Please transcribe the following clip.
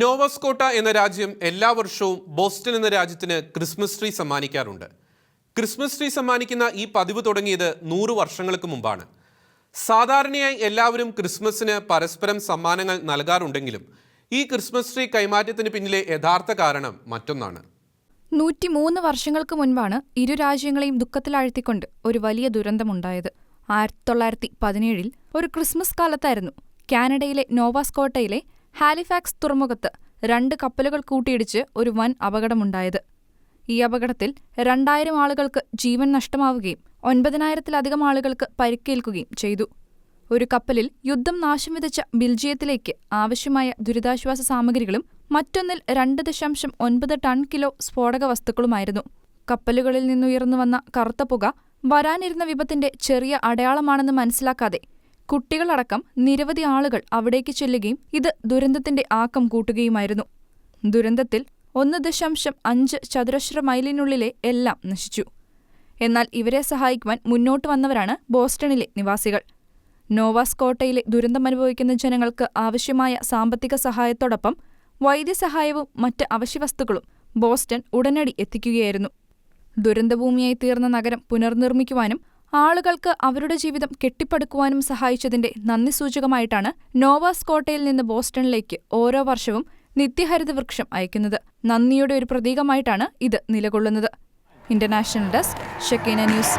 നോവോസ്കോട്ട എന്ന രാജ്യം എല്ലാ വർഷവും ബോസ്റ്റൺ എന്ന രാജ്യത്തിന് ക്രിസ്മസ് ട്രീ സമ്മാനിക്കാറുണ്ട്. ക്രിസ്മസ് ട്രീ സമ്മാനിക്കുന്ന ഈ പതിവ് തുടങ്ങിയത് നൂറ് വർഷങ്ങൾക്ക് മുമ്പാണ്. സാധാരണയായി എല്ലാവരും ക്രിസ്മസിന് പരസ്പരം സമ്മാനങ്ങൾ നൽകാറുണ്ടെങ്കിലും ഈ ക്രിസ്മസ് ട്രീ കൈമാറ്റത്തിന് പിന്നിലെ യഥാർത്ഥ കാരണം മറ്റൊന്നാണ്. നൂറ്റിമൂന്ന് വർഷങ്ങൾക്ക് മുൻപാണ് ഇരു രാജ്യങ്ങളെയും ദുഃഖത്തിലാഴ്ത്തിക്കൊണ്ട് ഒരു വലിയ ദുരന്തമുണ്ടായത്. ആയിരത്തി തൊള്ളായിരത്തി പതിനേഴിൽ ഒരു ക്രിസ്മസ് കാലത്തായിരുന്നു കാനഡയിലെ നോവാസ്കോട്ടയിലെ ഹാലിഫാക്സ് തുറമുഖത്ത് രണ്ട് കപ്പലുകൾ കൂട്ടിയിടിച്ച് ഒരു വൻ അപകടമുണ്ടായത്. ഈ അപകടത്തിൽ രണ്ടായിരം ആളുകൾക്ക് ജീവൻ നഷ്ടമാവുകയും ഒൻപതിനായിരത്തിലധികം ആളുകൾക്ക് പരിക്കേൽക്കുകയും ചെയ്തു. ഒരു കപ്പലിൽ യുദ്ധം നാശം വിതച്ച ബെൽജിയത്തിലേക്ക് ആവശ്യമായ ദുരിതാശ്വാസ സാമഗ്രികളും മറ്റൊന്നിൽ രണ്ട് ദശാംശം ഒൻപത് ടൺ കിലോ സ്ഫോടക വസ്തുക്കളുമായിരുന്നു. കപ്പലുകളിൽ നിന്നുയർന്നു വന്ന കറുത്ത പുക വരാനിരുന്ന വിപത്തിന്റെ ചെറിയ അടയാളമാണെന്ന് മനസ്സിലാക്കാതെ കുട്ടികളടക്കം നിരവധി ആളുകൾ അവിടേക്ക് ചെല്ലുകയും ഇത് ദുരന്തത്തിന്റെ ആക്കം കൂട്ടുകയുമായിരുന്നു. ദുരന്തത്തിൽ ഒന്ന് ദശാംശം അഞ്ച് ചതുരശ്ര മൈലിനുള്ളിലെ എല്ലാം നശിച്ചു. എന്നാൽ ഇവരെ സഹായിക്കുവാൻ മുന്നോട്ട് വന്നവരാണ് ബോസ്റ്റണിലെ നിവാസികൾ. നോവാസ്കോട്ടയിലെ ദുരന്തമനുഭവിക്കുന്ന ജനങ്ങൾക്ക് ആവശ്യമായ സാമ്പത്തിക സഹായത്തോടൊപ്പം വൈദ്യസഹായവും മറ്റ് അവശ്യവസ്തുക്കളും ബോസ്റ്റൺ ഉടനടി എത്തിക്കുകയായിരുന്നു. ദുരന്തഭൂമിയായി തീർന്ന നഗരം പുനർനിർമ്മിക്കുവാനും ആളുകൾക്ക് അവരുടെ ജീവിതം കെട്ടിപ്പടുക്കുവാനും സഹായിച്ചതിന്റെ നന്ദി സൂചകമായിട്ടാണ് നോവാസ്കോട്ടയിൽ നിന്ന് ബോസ്റ്റണിലേക്ക് ഓരോ വർഷവും നിത്യഹരിത വൃക്ഷം അയക്കുന്നത്. നന്ദിയുടെ ഒരു പ്രതീകമായിട്ടാണ് ഇത് നിലകൊള്ളുന്നത്. International desk Shakeena news.